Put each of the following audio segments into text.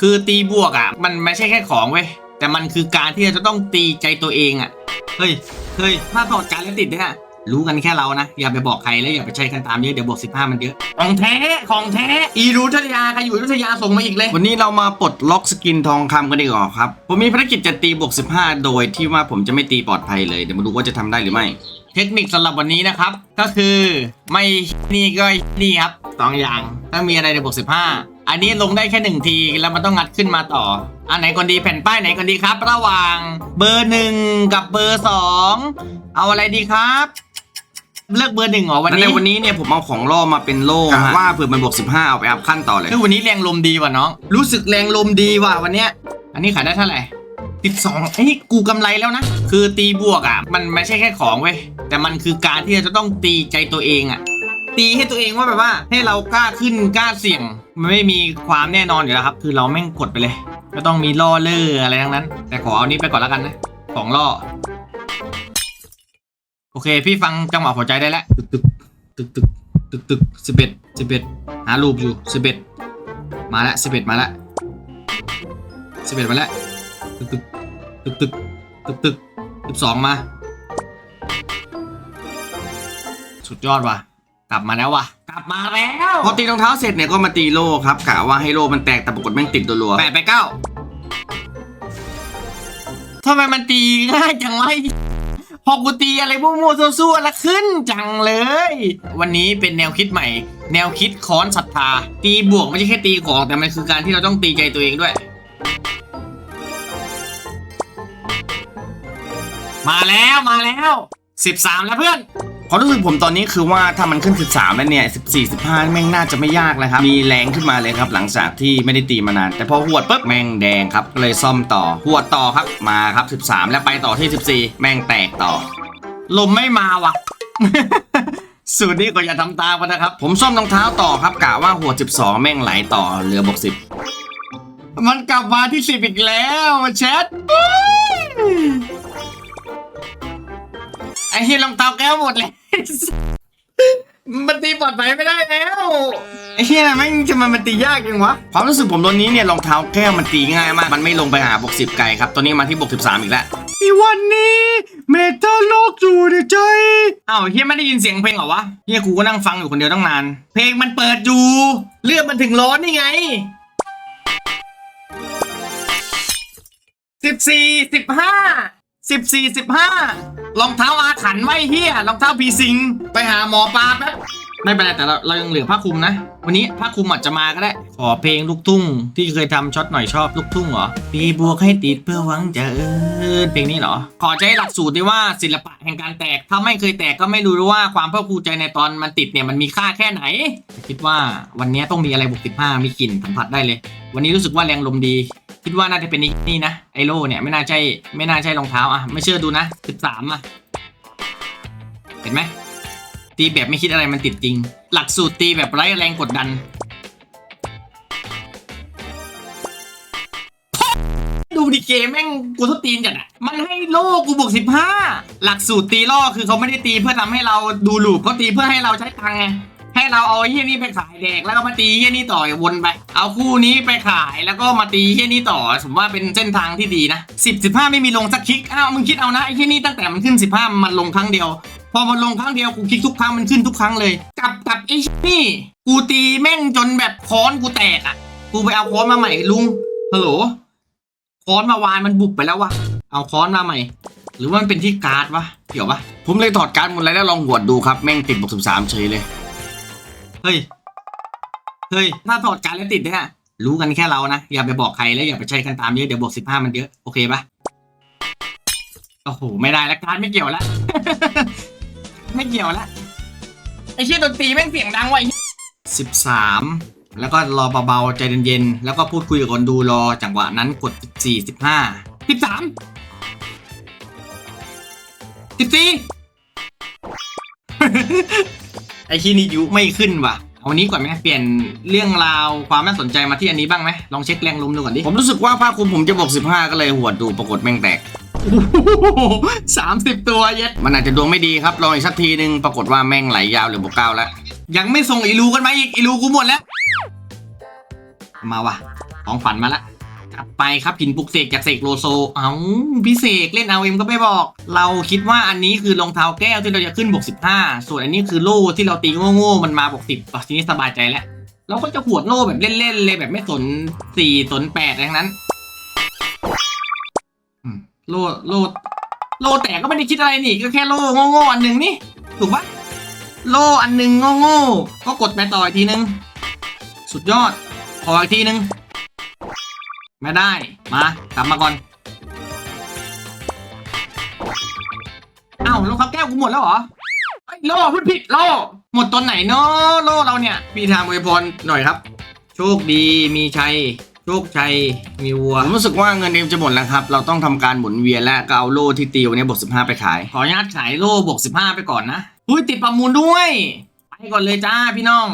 คือตีบวกอะ มันไม่ใช่แค่ของเว้ย แต่มันคือการที่เราจะต้องตีใจตัวเองอะ เฮ้ย เฮ้ยถ้าถอดการแล้วติดเนี่ย รู้กันแค่เรานะ อย่าไปบอกใครแล้วอย่าไปใช้กันตามเยอะ เดี๋ยวบวกสิบห้ามันเยอะ ของแท้ ของแท้ อีรูทัทยาใครอยู่อยุทธยาส่งมาอีกเลย วันนี้เรามาปลดล็อกสกินทองคำกันดีกว่าครับ ผมมีภารกิจจะตีบวก15โดยที่ว่าผมจะไม่ตีปลอดภัยเลย เดี๋ยวมาดูว่าจะทำได้หรือไม่ เทคนิคสำหรับวันนี้นะครับ ก็คือไม่นี่ก็นี่ครับสองอย่าง ถ้ามีอะไรในบวก15 อันนี้ลงได้แค่หนึ่งทีแล้วมันต้องงัดขึ้นมาต่อ อันไหนก่อนดีแผ่นป้ายไหนก่อนดีครับ ระหว่างเบอร์หนึ่งกับเบอร์สองเอาอะไรดีครับ เลือกเบอร์หนึ่งเหรอวันในนี้วันนี้เนี่ยผมเอาของล่อมาเป็นโล่กะฮะว่าเผื่อมันบวก15 เอาไปอัพขั้นต่อเลย คือวันนี้แรงลมดีว่ะน้อง รู้สึกแรงลมดีว่ะวันเนี้ย อันนี้ขายได้เท่าไหร่ติดสองเอ้ยกูกำไรแล้วนะ คือตีบวกอะ มันไม่ใช่แค่ของเว้ย แต่มันคือการที่เราจะต้องตีใจตัวเองอะ ตีให้ตัวเองว่าแบบว่าให้เรากล้าขึ้นกล้าเสี่ยง มันไม่มีความแน่นอนอยู่แล้วครับ คือเราแม่งกดไปเลยไม่ต้องมีล่อเล่ออะไรทั้งนั้น แต่ขอเอานี้ไปก่อนแล้วกันนะของล่อ โอเค พี่ฟังจังหวะหัวใจได้แล้วตึกตึกตึกตึกตึกตึกสิบเอ็ดสิบเอ็ดหารูปอยู่สิบเอ็ดมาละสิบเอ็ดมาละสิบเอ็ดมาละตึกตึกตึกตึกตึกตึกสิบสองมา สุดยอดว่ะ กลับมาแล้วว่ะกลับมาแล้วพอตีรองเท้าเสร็จเนี่ยก็มาตีโล่ครับกะว่าให้โล่มันแตกแต่ปรากฏแม่งติดตัวรัวแปดไปเก้าทำไมมันตีง่ายจังวะไอ้พอกูตีอะไรมั่วๆซั่วๆแล้วขึ้นจังเลย วันนี้เป็นแนวคิดใหม่ แนวคิดค้อนศรัทธา ตีบวกไม่ใช่แค่ตีของแต่มันคือการที่เราต้องตีใจตัวเองด้วย มาแล้วมาแล้วสิบสามแล้วเพื่อน ความรู้สึกผมตอนนี้คือว่าถ้ามันขึ้น 13 แล้วเนี่ย 14 15 แม่งน่าจะไม่ยากเลยครับ มีแรงขึ้นมาเลยครับ หลังจากที่ไม่ได้ตีมานาน แต่พอหวดปุ๊บแม่งแดงครับเลยซ่อมต่อหวดต่อครับมาครับ 13 แล้วไปต่อที่ 14 แม่งแตกต่อ ลมไม่มาว่ะสูตรนี้ก็อย่าทำตามนะครับ ผมซ่อมรองเท้าต่อครับกะว่าหัว 12 แม่งไหลต่อเหลือบวก10 มันกลับมาที่สิบอีกแล้วแชท อ้เฮียรองเท้าแก้วหมดเลยมันตีปลอดภัยไม่ได้แล้วไอ้เฮียแม่งจะมันมันตียากจังวะความรู้สึกผมตอนนี้เนี่ยรองเท้าแก้วมันตีง่ายมากมันไม่ลงไปหาบวก10ไกลครับตอนนี้มาที่บวก13อีกแล้วอีวันนี้เมทัลโลกอยู่ในใจอ้าวเฮียไม่ได้ยินเสียงเพลงเหรอวะเฮียกูก็นั่งฟังอยู่คนเดียวตั้งนาน เพลงมันเปิดอยู่เลือดมันถึงร้อนนี่ไงสิบสี่สิบห้าสิบสี่สิบห้า รองเท้าอาถรรพ์ไว้เฮียรองเท้าพีซิง ไปหาหมอปลาแป๊บ ไม่เป็นไรแต่เราเรายังเหลือผ้าคลุมนะ วันนี้ผ้าคลุมอาจจะมาก็ได้ ขอเพลงลูกทุ่ง ที่เคยทำช็อตหน่อยชอบลูกทุ่งเหรอตีบวกให้ติดเพื่อหวังจะเอินเพลงนี้เหรอ ขอใจหลักสูตรด้วยว่าศิลปะแห่งการแตก ถ้าไม่เคยแตกก็ไม่รู้ว่าความภาคภูมิใจในตอนมันติดเนี่ยมันมีค่าแค่ไหน คิดว่าวันนี้ต้องมีอะไรบวกสิบห้ามีกลิ่นสัมผัสได้เลย วันนี้รู้สึกว่าแรงลมดี คิดว่าน่าจะเป็นนี่นะไอโลเนี่ยไม่น่าใช่ไม่น่าใช่รองเท้าอะไม่เชื่อดูนะสิบสามอะเห็นไหมตีแบบไม่คิดอะไรมันติดจริง หลักสูตรตีแบบไร้แรงกดดัน ดูดิเกมแม่งกูทุตีนจัดอะ มันให้โลกูบวกสิบห้าหลักสูตรตีล่อคือเขาไม่ได้ตีเพื่อทำให้เราดูหลูปเขาตีเพื่อให้เราใช้ตังไง ให้เราเอาไอ้เฮี้ยนี่ไปขายแดก แล้วก็มาตีเฮี้ยนี่ต่อวนไป เอาคู่นี้ไปขายแล้วก็มาตีเฮี้ยนี่ต่อผมว่าเป็นเส้นทางที่ดีนะสิบสิบห้าไม่มีลงสักคลิกอ้าวมึงคิดเอานะไอ้เฮี้ยนี่ตั้งแต่มันขึ้นสิบห้ามันลงครั้งเดียว พอมันลงครั้งเดียวกูคลิกทุกครั้งมันขึ้นทุกครั้งเลยกับกับไอ้นี่กูตีแม่งจนแบบค้อนกูแตกอะกูไปเอาค้อนมาใหม่ลุงฮัลโหลค้อนมาวานมันบุบไปแล้ววะเอาค้อนมาใหม่ หรือว่ามันเป็นที่การ์ดวะเกี่ยวปะผมเลยถอดการ์ดหมดเลยแล้วลองหวดดูครับแม่งติดบวก13เฉยเลย เฮ้ย เฮ้ย ถ้าถอดการแล้วติดเนี่ยรู้กันแค่เรานะ อย่าไปบอกใครแล้วอย่าไปใช้กันตามเยอะ เดี๋ยวบอกสิบห้ามันเยอะ โอเคปะโอ้โห ไม่ได้ละการไม่เกี่ยวละ ไม่เกี่ยวละ ไอเชี่ยดนตรีแม่งเสียงดังว่ะสิบสามแล้วก็รอเบาๆใจเย็นๆ แล้วก็พูดคุยกับคนดูรอจังหวะนั้นกดสิบสี่สิบห้าสิบสามสิบสี่ ไอ้ที่นี่ยุไม่ขึ้นว่ะเอาวันนี้ก่อนไหมเปลี่ยนเรื่องราวความน่าสนใจมาที่อันนี้บ้างไหมลองเช็คแรงลมดูก่อนดิผมรู้สึกว่าผ้าคลุมผมจะบวก15 ก็เลยหวดดูปรากฏแม่งแตกสามสิบตัวเย็ดมันอาจจะดวงไม่ดีครับลองอีกสักทีนึงปรากฏว่าแม่งไหลยาวเหลือบวก9แล้วยังไม่ส่งอีลูกันมาอีกอีลูกูหมดแล้ว มาว่ะของฝันมาละจัด ไปครับหินปลุกเสกจากเสกโลโซ เอาพี่เสกเล่นเอาเอ็มก็ไม่บอก เราคิดว่าอันนี้คือรองเท้าแก้วที่เราจะขึ้นบวก15ส่วนอันนี้คือโล่ที่เราตีโง่ๆมันมาบวก10ต่อทีนี้สบายใจแล้ว เราก็จะหวดโล่แบบเล่นๆเลยแบบไม่สนสี่สนแปดอะไรทั้งนั้นโล่โล่โล่แตกก็ไม่ได้คิดอะไรนี่ ก็แค่โล่โง่ๆอันหนึ่งนี่ถูกปะโล่อันหนึ่งโง่ๆก็กดไปต่ออีกทีนึง สุดยอดขออีกทีนึง ไม่ได้ มากลับมาก่อนเอ้ารองเท้าแก้วกูหมดแล้วเหรอไอ้ยโล่พูดผิดโล่หมดตอนไหนเนาะโล่เราเนี่ยพี่ทางอวยพรหน่อยครับ โชคดีมีชัยโชคชัยมีวัวผมรู้สึกว่าเงินเอ็มจะหมดแล้วครับ เราต้องทำการหมุนเวียนและก็เอาโล่ที่ตีวันนี้บวก15ไปขาย ขออนุญาตขายโล่บวก15ไปก่อนนะอุ้ยติดประมูลด้วย ไปก่อนเลยจ้าพี่น้อง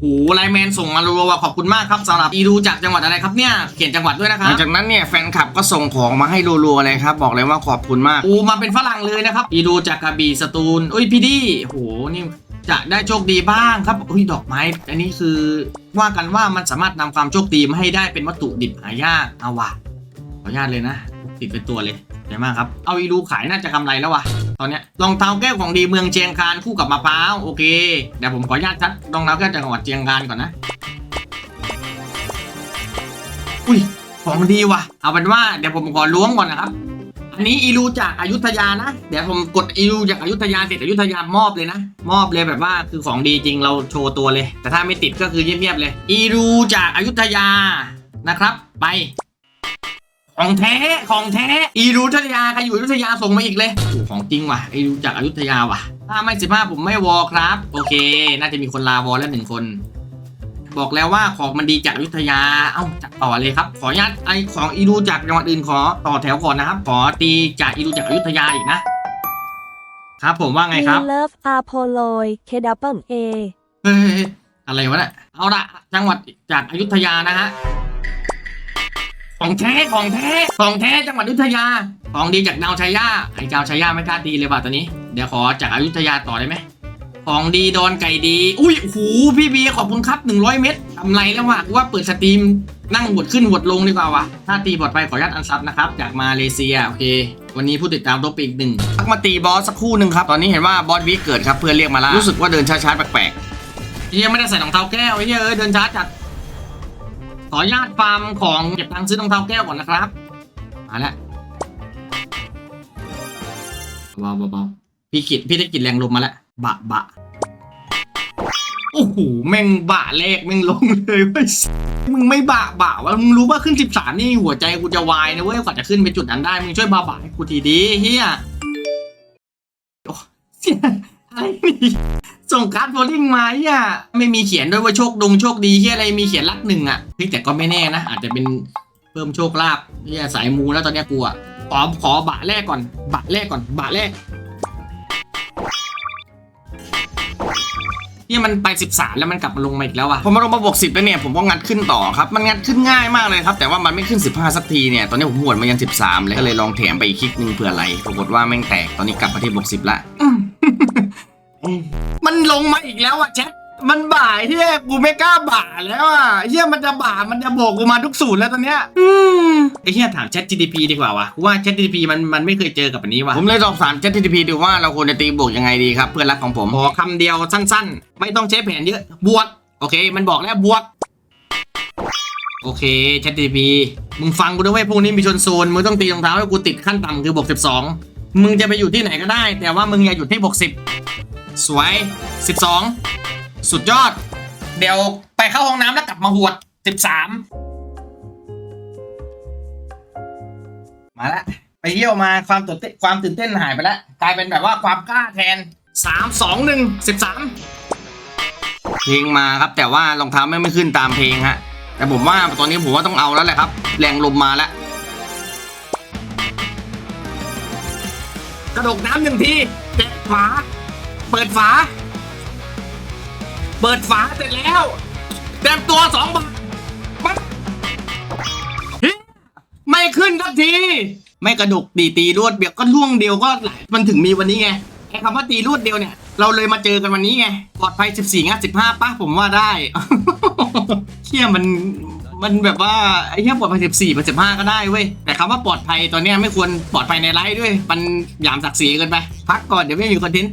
โอ้โหไลน์แมนส่งมารัวๆว่ะขอบคุณมากครับสำหรับอีดูจากจังหวัดอะไรครับเนี่ยเขียนจังหวัดด้วยนะคหรัลับงจากนั้นเนี่ยแฟนคลับก็ส่งของมาให้รัวๆเลยครับบอกเลยว่าขอบคุณมากอูมาเป็นฝรั่งเลยนะครับอีดูจากกระบี่สตูลอุ้ยพี่ดีโอ้โหนี่จะได้โชคดีบ้างครับอุ้ยดอกไม้ อันนี้คือว่ากันว่ามันสามารถนำความโชคดีมาให้ได้เป็นวัตถุดิบหายากเอาว่ะขออนุญาตเลยนะ ติดเป็นตัวเลย ใหญ่มากครับ เอาอีดูขายน่าจะกำไรแล้ววะตอนเนี้ยรองเท้าแก้วของดีเมืองเชียงคานคู่กับมะพร้าวโอเคเดี๋ยวผมขออนุญาตชัดรองเท้าแก้วจากจังหวัดเชียงคานก่อนนะอุ้ยของดีว่ะ เอาเป็นว่าเดี๋ยวผมขอล้วงก่อนนะครับ อันนี้อีรูจากอายุทยานะ เดี๋ยวผมกดอีรูจากอายุทยาเสร็จอายุทยามอบเลยนะ มอบเลยแบบว่าคือของดีจริงเราโชว์ตัวเลย แต่ถ้าไม่ติดก็คือเงียบๆเลย อีรูจากอายุทยานะครับ ไป ของแท้ของแท้อีรูทยาใครอยู่อยุธยาส่งมาอีกเลยโอ้โหของจริงว่ะอีรูจากอายุทยาว่ะ ถ้าไม่สิบห้าผมไม่วอครับ โอเค น่าจะมีคนลาวอแล้วหนึ่งคน บอกแล้วว่าของมันดีจากอยุธยา เอ้าจัดต่อเลยครับ ขออนุญาตไอของอีรูจากจังหวัดอื่นขอต่อแถวก่อนนะครับ ขอตีจากอีรูจากอยุธยาอีกนะ ครับผมว่าไงครับ We love Apollo K double A เฮ้ยอะไรวะเนี่ยเอาละจังหวัดจากอยุธยานะฮะ ของแท้ของแท้ของแท้จังหวัดอยุธยา ของดีจากดาวชัยยาไอ้ดาวชัยยาไม่กล้าตีเลยว่ะตอนนี้ เดี๋ยวขอจากอยุธยาต่อได้ไหมของดีดอนไก่ดี อุ้ยโอ้โหพี่เบียขอบคุณครับ 100 เม็ดกำไรแล้วว่ะว่าเปิดสตรีมนั่งหวดขึ้นหวดลงดีกว่าวะถ้าตีปลอดภัยขออนุญาตอันซับนะครับ จากมาเลเซีย โอเค วันนี้ผู้ติดตามตัวปีกหนึ่งพักมาตีบอสสักคู่หนึ่งครับ ตอนนี้เห็นว่าบอสวีเกิดครับเพื่อนเรียกมาล่ารู้สึกว่าเดินช้าๆแปลกเฮียไม่ได้ใส่รองเท้าแก้วเฮียเอ้ยเดินช้าจัด ออนุญาตฟาร์มของเก็บตังค์ซื้อรองเท้าแก้วก่อนนะครับ มาแล้วเบาเบาพี่กิดพี่ได้กินแรงลมมาแล้วบะบะโอ้โหแม่งบะแรกแม่งลงเลยเว้ยมึงไม่บะบะวะมึงรู้ว่าขึ้นสิบสามนี่หัวใจกูจะวายนะเว้ยกว่าจะขึ้นไปจุดนั้นได้มึงช่วยบาบะให้กูทีดีเฮีย ส่งการ์ดโบลิ่งมาอะไม่มีเขียนด้วยว่าโชคดงโชคดีที่อะไรมีเขียนลักหนึ่งอะเฮ้ยแต่ก็ไม่แน่นะ อาจจะเป็นเพิ่มโชคลาภที่สายมูแล้วตอนเนี้ยกูอะขอขอบะแรกก่อน บะแรกก่อน บะแรกนี่มันไปสิบสามแล้วมันกลับมาลงมาอีกแล้วอะผมมาลงมาบวก10แล้วเนี่ยผมก็งัดขึ้นต่อครับมันงัดขึ้นง่ายมากเลยครับแต่ว่ามันไม่ขึ้น 15 สักทีเนี่ยตอนนี้ผมหวดมายัน 13 เลยก็เลยลองแถมไปอีกคลิกหนึ่งเผื่ออะไรปรากฏว่าแม่งแตกตอนนี้กลับมาที่บวก10ละ ลงมาอีกแล้วอะแชทมันบ่ายที่กูไม่กล้าบ่าแล้วอะเฮียมันจะบ่ามันจะโบกกูมาทุกสูตรแล้วตอนเนี้ยอืมไอ้เฮียถาม Chat GTP ดีกว่าวะกูว่า Chat GTP มันมันไม่เคยเจอกับอันนี้ว่ะผมเลยสอบถาม ChatGPT ดูว่าเราควรจะตีบวกยังไงดีครับ เพื่อนรักของผมขอคำเดียวสั้น ๆ ไม่ต้องใช้แผนเยอะบวกโอเค มันบอกแล้วบวกโอเค Chat GTP มึงฟังกูด้วยเวยพวกนี้มีชนโซนมึงต้องตีรองเท้าให้กูติดขั้นต่ำคือบวก12มึงจะไปอยู่ที่ไหนก็ได้ แต่ว่ามึงอย่าหยุดที่บวก10 สวย 12 สุดยอด เดี๋ยวไปเข้าห้องน้ำแล้วกลับมาหวด 13 มาละไปเที่ยวมาความตื่นเต้นความตื่นเต้นหายไปแล้วกลายเป็นแบบว่าความกล้าแทน 3 2 1 13 เพลงมาครับแต่ว่ารองเท้าไม่ไม่ขึ้นตามเพลงฮะแต่ผมว่าตอนนี้ผมว่าต้องเอาแล้วแหละครับ แรงลมมาแล้วกระดกน้ำหนึ่งทีแกะฝา เปิดฝา เปิดฝาเสร็จแล้วเต็มตัวสองบาทปั๊บไม่ขึ้นทักที ไม่กระดกดีตีรวดเดียวก็ล่วงเดียวก็หลายมันถึงมีวันนี้ไงไอ้คำว่าตีรวดเดียวเนี่ย เราเลยมาเจอกันวันนี้ไงปลอดภัย14งัด15ป่ะผมว่าได้เชี่ยมัน มันแบบว่าไอ้เหี้ยปลอดภัยสิบสี่สิบห้าก็ได้เว้ยแต่คำว่าปลอดภัยตอนเนี้ยไม่ควรปลอดภัยในไลฟ์ด้วย มันหยามศักดิ์ศรีเกินไปพักก่อนเดี๋ยวไม่มีคอนเทนต์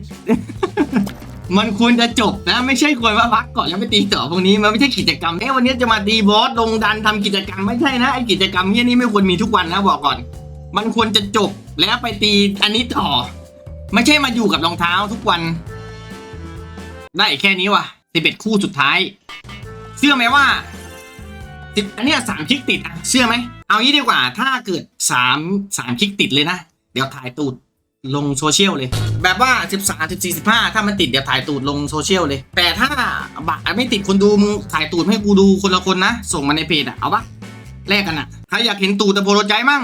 มันควรจะจบนะไม่ใช่ควรว่าพักก่อนแล้วไปตีต่อพวกนี้มันไม่ใช่กิจกรรมเอ้วันนี้จะมาตีบอสลงดันทำกิจกรรมไม่ใช่นะไอ้กิจกรรมเนี้ยนี่ไม่ควรมีทุกวันนะบอกก่อน มันควรจะจบแล้วไปตีอันนี้ต่อ ไม่ใช่มาอยู่กับรองเท้าทุกวัน ได้แค่นี้ว่ะสิบเอ็ดคู่สุดท้าย เชื่อไหมว่า สิบอันเนี้ยสามคลิกติดอะเชื่อไหม เอางี้ดีกว่าถ้าเกิดสามสามคลิกติดเลยนะ เดี๋ยวถ่ายตูดลงโซเชียลเลย แบบว่าสิบสามสิบสี่สิบห้าถ้ามันติดเดี๋ยวถ่ายตูดลงโซเชียลเลย แต่ถ้าบัตรไม่ติดคนดูมึงถ่ายตูดให้กูดูคนละคนนะ ส่งมาในเพจอะเอาปะแลกกันอะใครอยากเห็นตูดตะโพโรใจมั่ง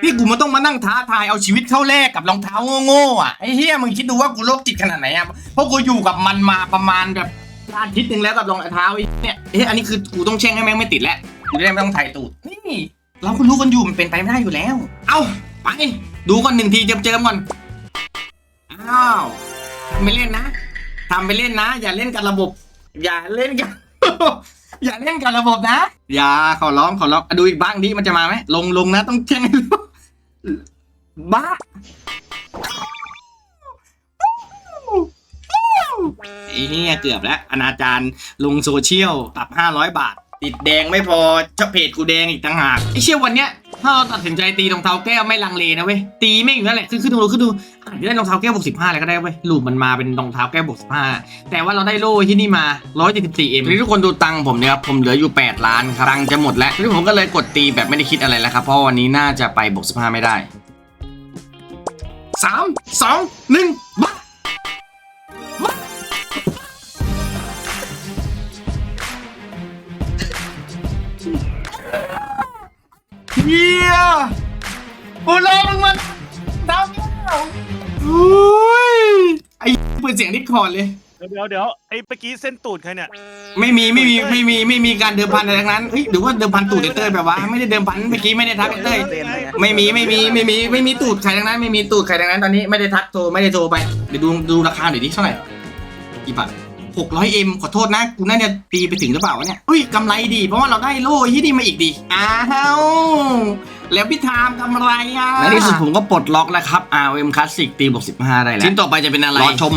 พี่กูมันต้องมานั่งท้าทายเอาชีวิตเข้าแลกกับรองเท้าโง่ๆอะไอ้เฮียมึงคิดดูว่ากูโรคจิตขนาดไหนอะเพราะกูอยู่กับมันมาประมาณแบบ อาทิตย์หนึ่งแล้วกับรองเท้าไอ้เนี่ยเฮ้ยอันนี้คือกูต้องแช่งให้แม่งไม่ติดแล้วกูจะได้ไม่ต้องถ่ายตูดนี่เราก็รู้กันอยู่มันเป็นไปไม่ได้อยู่แล้ว เอาไปดูก่อนหนึ่งทีเจิมๆก่อนอ้าวทำไปเล่นนะทำไปเล่นนะ อย่าเล่นกับระบบ อย่าเล่นกันอย่าเล่นกับระบบนะอย่าขอร้องขอร้องดูอีกบ้างดิมันจะมาไหมลงลงนะต้องแช่งบ้า ไอ้เนี่ยเกือบแล้วอนาจารลงโซเชียลปรับ 500 บาท ติดแดงไม่พอจะเพจกูแดงอีกต่างหากไอ้เชี่ยวันเนี้ยถ้าเราตัดสินใจตีรองเท้าแก้วไม่ลังเลนะเว้ยตีไม่อยู่นั่นแหละขึ้นขึ้นดูขึ้นดูอาจจะได้รองเท้าแก้วบวกสิบห้าเลยก็ได้เว้ยลูปมันมาเป็นรองเท้าแก้วบวกสิบห้าแต่ว่าเราได้โล่ที่นี่มา174เอ็มทีนี้ทุกคนดูตังค์ผมเนี่ยครับผมเหลืออยู่8ล้านครับตังค์จะหมดแล้วทีนี้ผมก็เลยกดตีแบบไม่ได้คิดอะไรแล้วครับเพราะวันนี้น่าจะไปบวก15ไม่ได้สามสองหนึ่งบ้า กูรอมึงมันดาวแก้วอุ้ยไอ้เปิดเสียงดิสคอร์ดเลยเดี๋ยวเดี๋ยวเดี๋ยวไอ้เมื่อกี้เส้นตูดใครเนี่ย ไม่มีไม่มีไม่มีไม่มีการเดิมพันอะไรทั้งนั้นเฮ้ยหรือว่าเดิมพันตูดไอ้เต้ยแบบว่าไม่ได้เดิมพันเมื่อกี้ไม่ได้ทักไอ้เต้ยไม่มีไม่มีไม่มีไม่มีตูดใครทั้งนั้น ไม่มีตูดใครทั้งนั้นตอนนี้ไม่ได้ทักโทรไม่ได้โทรไปเดี๋ยวดูดูราคาหน่อยดิเท่าไหร่กี่บาทหกร้อยเอ็มขอโทษนะกูน่าจะตีไปถึงหรือเปล่าวะเนี่ยอุ้ยกำไรดีเพราะว่าเราได้โล่ที่นี่มาอีกดีอ้าว แล้วพี่ทามกำไรอะและที่สุดผมก็ปลดล็อกแล้วครับ ROM Classic ตีบวก15 ได้แล้วชิ้นต่อไปจะเป็นอะไร รอชม